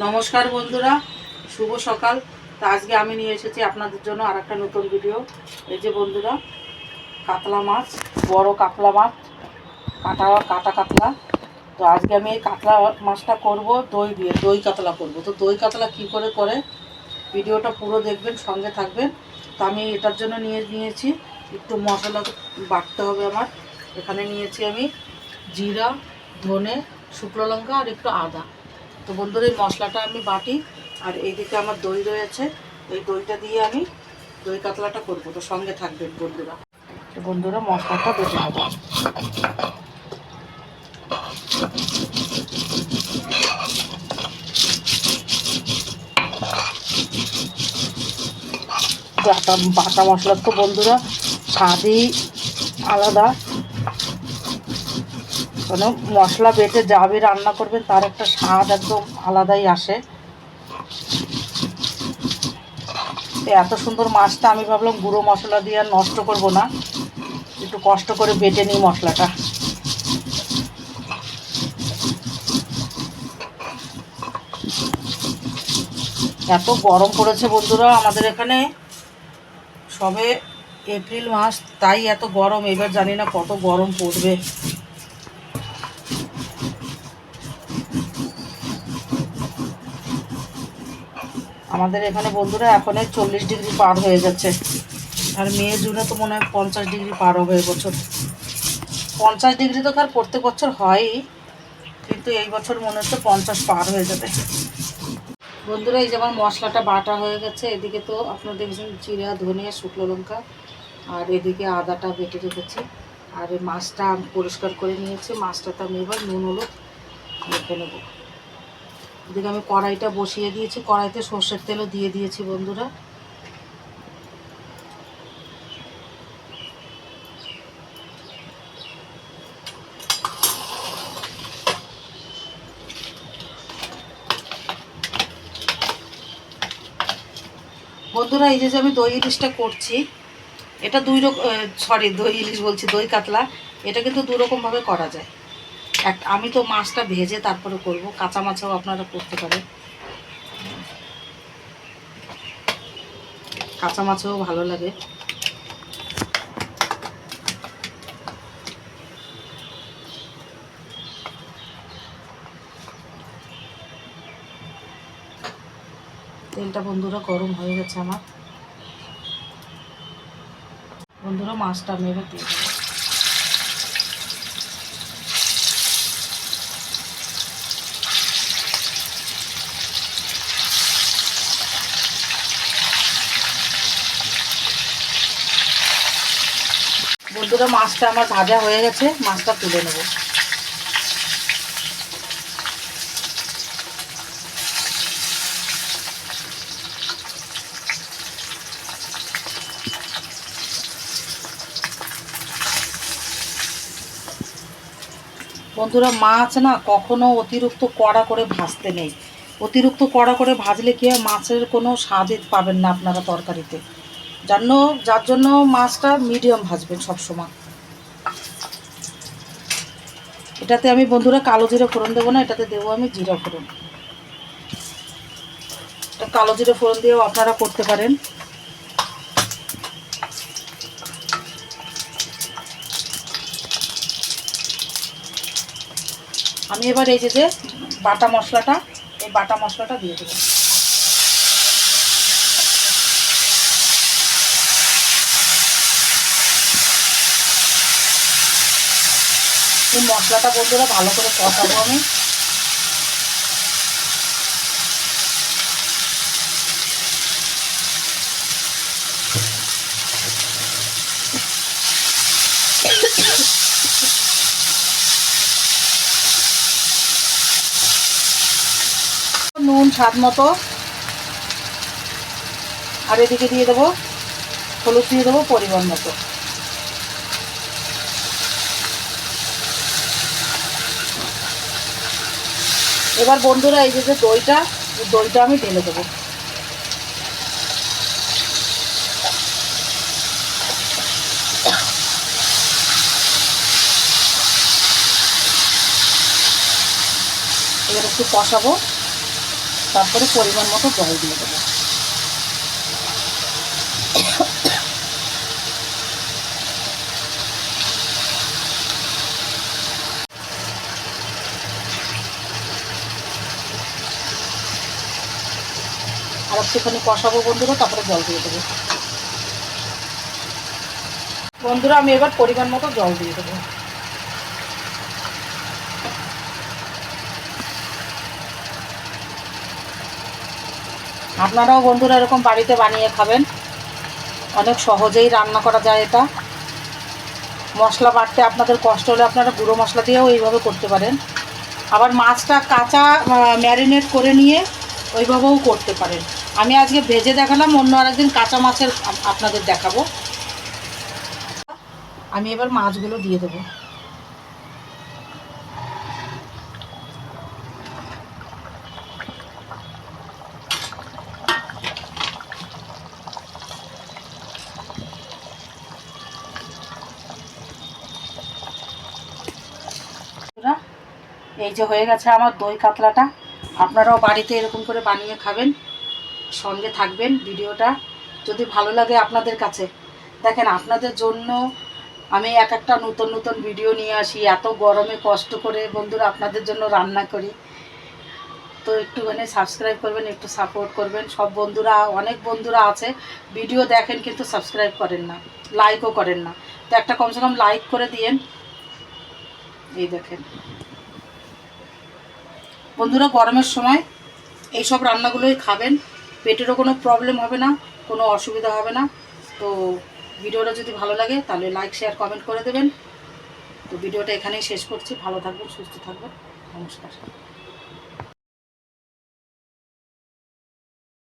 নমস্কার বন্ধুরা, শুভ সকাল। তো আজকে আমি নিয়ে এসেছি আপনাদের জন্য আর একটা নতুন ভিডিও এই যে বন্ধুরা, কাতলা মাছ, বড় কাতলা মাছ, কাটা কাটা কাতলা। তো আজকে আমি এই কাতলা মাছটা করব দই দিয়ে, দই কাতলা করব। তো দই কাতলা কি করে করে? ভিডিওটা পুরো দেখবেন, সঙ্গে থাকবেন। তো আমি এটার জন্য নিয়ে, নিয়েছি একটু মশলা বাটতে হবে আমার। এখানে নিয়েছি আমি জিরা, ধনে, শুকনো লঙ্কা আর একটু আদা। তো বন্ধুরা, এই মশলাটা আমি বাটি আর এইদিকে আমার দই রয়েছে। এই দইটা দিয়ে আমি দই কাতলাটা করব, তো সঙ্গে থাকবেন বন্ধুরা। তো বন্ধুরা, মশলাটা বেটে নেব। বাটা বাটা মশলার তো বন্ধুরা, স্বাদই আলাদা। মানে মশলা বেটে যাবে রান্না করবেন, তার একটা স্বাদ একদম আলাদাই আসে। এত সুন্দর মাছটা আমি ভাবলাম গুঁড়ো মশলা দিয়ে আর নষ্ট করব না। একটু কষ্ট করে বেটে নিই মশলাটা। এত গরম পড়েছে বন্ধুরা আমাদের এখানে। সবে এপ্রিল মাস, তাই এত গরম, এবার জানি না কত গরম পড়বে। আমাদের এখানে বন্ধুরা এখন চল্লিশ ডিগ্রি পার হয়ে যাচ্ছে আর মে, জুনে তো মনে হয় পঞ্চাশ ডিগ্রি পার হবে এবছর। পঞ্চাশ ডিগ্রি তো কার প্রত্যেক বছর হয়ই, কিন্তু এই বছর মনে হচ্ছে পঞ্চাশ পার হয়ে যাবে। বন্ধুরা, এই যে আমার মশলাটা বাটা হয়ে গেছে, এদিকে তো আপনারা দেখছেন জিরা ধনে শুকনো লঙ্কা, আর এদিকে আদাটা বেটে রেখেছি। আর এই মাছটা আমি পরিষ্কার করে নিয়েছি, মাছটাতে আমি এবার নুন, হলুদ মেখে নেব। এদিকে আমি কড়াইটা বসিয়ে দিয়েছি, কড়াইতে সর্ষের তেলও দিয়ে দিয়েছি বন্ধুরা। বন্ধুরা, এই যে আমি দই ইলিশটা করছি, এটা দুই রকম সরি দই ইলিশ বলছি, দই কাতলা, এটা কিন্তু দুরকমভাবে করা যায়। এক, আমি তো মাছটা ভেজে তারপরে করব। কাঁচা মাছও আপনারা করতে পারেন। কাঁচা মাছও ভালো লাগে। তেলটা বন্ধুরা গরম হয়ে গেছে আমার। বন্ধুরা মাছটা আমি এবার দিয়ে বন্ধুরা, মাছটা আমার ভাজা হয়ে গেছে, মাছটা তুলে নেব। বন্ধুরা, মাছ না কখনো অতিরিক্ত কড়া করে ভাজতে নেই। অতিরিক্ত কড়া করে ভাজলে কি হয়, মাছের কোনো স্বাদই পাবেন না আপনারা তরকারিতে। জন্য যার জন্য মাছটা মিডিয়াম ভাজবেন সবসময়। এটাতে আমি বন্ধুরা কালো জিরে ফোড়ন দেবো না, এটাতে দেবো আমি জিরা ফোড়ন। এটা কালো জিরে ফোড়ন দিয়েও আপনারা করতে পারেন। আমি এবার এই যে বাটা মশলাটা, এই বাটা মশলাটা দিয়ে দেবো। এই মশলাটা বন্ধুরা ভালো করে কষাবো আমি। নুন স্বাদ মতো। আর এদিকে দিয়ে দেবো, হলুদ দিয়ে দেবো পরিমাণ মতো। এবার বন্ধুরা এই যে দইটা দইটা আমি ঢেলে দেবো। এবার একটু কষাবো, তারপরে পরিমাণ মতো জল দিয়ে দেবো। একটুখানি কষাবো বন্ধুরা, তারপরে জল দিয়ে দেবো। বন্ধুরা, আমি এবার পরিমাণ মতো জল দিয়ে দেবো। আপনারাও বন্ধুরা এরকম বাড়িতে বানিয়ে খাবেন। অনেক সহজেই রান্না করা যায় এটা। মশলা বাটতে আপনাদের কষ্ট হলে আপনারা গুঁড়ো মশলা দিয়েও এইভাবে করতে পারেন। আবার মাছটা কাঁচা ম্যারিনেট করে নিয়ে ওইভাবেও করতে পারেন। আমি আজকে ভেজে দেখালাম, অন্য আরেকদিন কাঁচা মাছের আপনাদের দেখাবো। আমি এবার মাছগুলো দিয়ে দেবো। এই যে হয়ে গেছে আমার দই কাতলাটা। আপনারাও বাড়িতে এরকম করে বানিয়ে খাবেন। সঙ্গে থাকবেন ভিডিওটা, যদি ভালো লাগে আপনাদের কাছে। দেখেন, আপনাদের জন্য আমি এক একটা নতুন নতুন ভিডিও নিয়ে আসি, এত গরমে কষ্ট করে বন্ধুরা আপনাদের জন্য রান্না করি। তো একটুখানি সাবস্ক্রাইব করবেন, একটু সাপোর্ট করবেন। সব বন্ধুরা, অনেক বন্ধুরা আছে, ভিডিও দেখেন কিন্তু সাবস্ক্রাইব করেন না লাইকও করেন না। তো একটা কমসে কম লাইক করে দিয়েন। এই দেখেন। বন্ধুরা, গরমের সময় এই সব রান্নাগুলোই খাবেন। পেটেরও কোনো প্রবলেম হবে না, কোনো অসুবিধা হবে না। তো ভিডিওটা যদি ভালো লাগে, তাহলে লাইক শেয়ার কমেন্ট করে দেবেন। তো ভিডিওটা এখানেই শেষ করছি। ভালো থাকবেন, সুস্থ থাকবেন। নমস্কার।